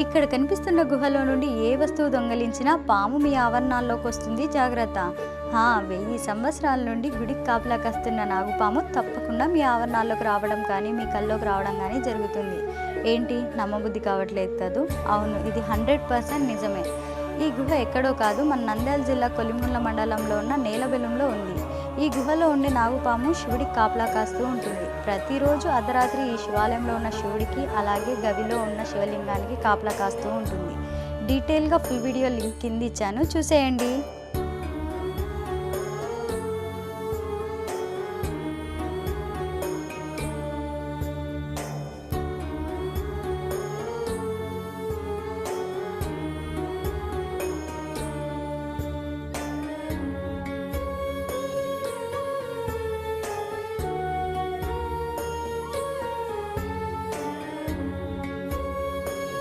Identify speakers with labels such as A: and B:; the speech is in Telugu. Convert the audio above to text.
A: ఇక్కడ కనిపిస్తున్న గుహలో నుండి ఏ వస్తువు దొంగలించినా పాము మీ ఆవరణాల్లోకి వస్తుంది జాగ్రత్త. హా వెయ్యి సంవత్సరాల నుండి గుడికి కాపలా కాస్తున్న నాగుపాము తప్పకుండా మీ ఆవరణాల్లోకి రావడం కానీ మీ కల్లోకి రావడం కానీ జరుగుతుంది. ఏంటి? నమ్మబుద్ధి కావట్లేదు కదూ అవును ఇది హండ్రెడ్ పర్సెంట్ నిజమే. ఈ గుహ ఎక్కడో కాదు మన నంద్యాల జిల్లా కొలిముల మండలంలో ఉన్న నేలబెలంలో ఉంది. ఈ గుహలో ఉండే నాగుపాము శివుడికి కాపలా కాస్తూ ఉంటుంది. ప్రతిరోజు అర్ధరాత్రి ఈ శివాలయంలో ఉన్న శివుడికి అలాగే గవిలో ఉన్న శివలింగానికి కాపలా కాస్తూ ఉంటుంది. డీటెయిల్గా ఫుల్ వీడియో లింక్ కింద ఇచ్చాను. చూసేయండి.